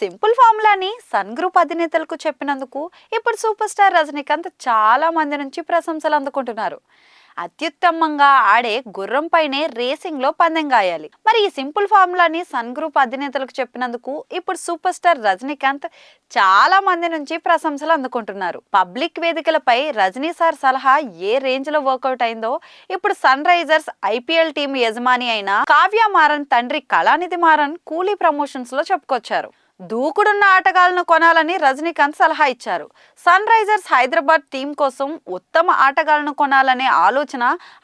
Simple ఫార్ములాని sun group అధినేతలకు చెప్పినందుకు ఇప్పుడు సూపర్ స్టార్ రజనీకాంత్ చాలా మంది నుంచి ప్రశంసలు అందుకుంటున్నారు. అత్యుత్తమంగా ఆడే గుర్రంపైనే రేసింగ్లో పందెం గాయాలి. మరి ఈ సింపుల్ ఫార్ములాని సన్ గ్రూప్ అధినేతలకు చెప్పినందుకు ఇప్పుడు సూపర్ స్టార్ రజనీకాంత్ చాలా మంది నుంచి ప్రశంసలు అందుకుంటున్నారు. పబ్లిక్ వేదికలపై రజనీ సార్ సలహా ఏ రేంజ్లో వర్కౌట్ అయిందో ఇప్పుడు సన్ రైజర్స్ ఐపీఎల్ టీం యజమాని అయిన కావ్య మారన్ తండ్రి కళానిధి మారన్ కూలీ ప్రమోషన్స్లో చెప్పుకొచ్చారు. దూకుడున్న ఆటగాళ్ళను కొనాలని రజనీకాంత్ సలహా ఇచ్చారు. సన్ రైజర్స్ హైదరాబాద్ టీం కోసం ఉత్తమ ఆటగాళ్ళను కొనాలనే ఆలోచన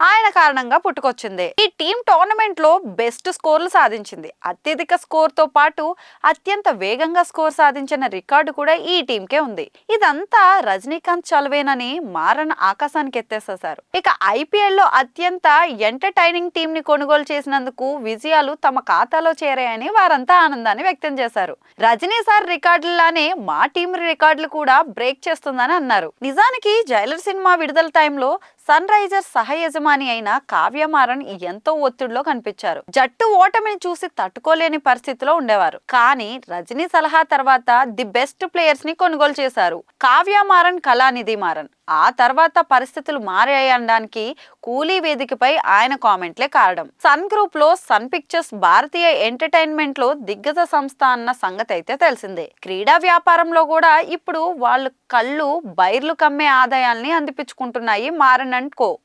ఆయన కారణంగా పుట్టుకొచ్చింది. ఈ టీం టోర్నమెంట్లో బెస్ట్ స్కోర్లు సాధించింది. అత్యధిక స్కోర్తో పాటు అత్యంత వేగంగా స్కోర్ సాధించిన రికార్డు కూడా ఈ టీంకే ఉంది. ఇదంతా రజనీకాంత్ చలవేనని మారన్ ఆకాశానికి ఎత్తేసేశారు. ఇక ఐపీఎల్లో అత్యంత ఎంటర్టైనింగ్ టీం ని కొనుగోలు చేసినందుకు విజయాలు తమ ఖాతాలో చేరాయని వారంతా ఆనందాన్ని వ్యక్తం చేశారు. రజనీ సార్ రికార్డులానే మా టీం రికార్డులు కూడా బ్రేక్ చేస్తుందని అన్నారు. నిజానికి జైలర్ సినిమా విడుదల టైంలో సన్ రైజర్స్ సహ యజమాని అయిన కావ్యమారన్ ఎంతో ఒత్తిడిలో కనిపించారు. జట్టు ఓటమిని చూసి తట్టుకోలేని పరిస్థితిలో ఉండేవారు. కానీ రజనీ సలహా తర్వాత ది బెస్ట్ ప్లేయర్స్ని కొనుగోలు చేశారు. కావ్యమారన్ కళానిధి మారన్. ఆ తర్వాత పరిస్థితులు మారాయనడానికి కూలీ వేదికపై ఆయన కామెంట్లే కారణం సన్ గ్రూప్లో సన్ పిక్చర్స్ భారతీయ ఎంటర్టైన్మెంట్లో దిగ్గజ సంస్థ అన్న సంగతి అయితే తెలిసిందే. క్రీడా వ్యాపారంలో కూడా ఇప్పుడు వాళ్ళు కళ్ళు బైర్లు కమ్మే ఆదాయాల్ని అందిపించుకుంటున్నాయి మారన్ कंपोनेंट को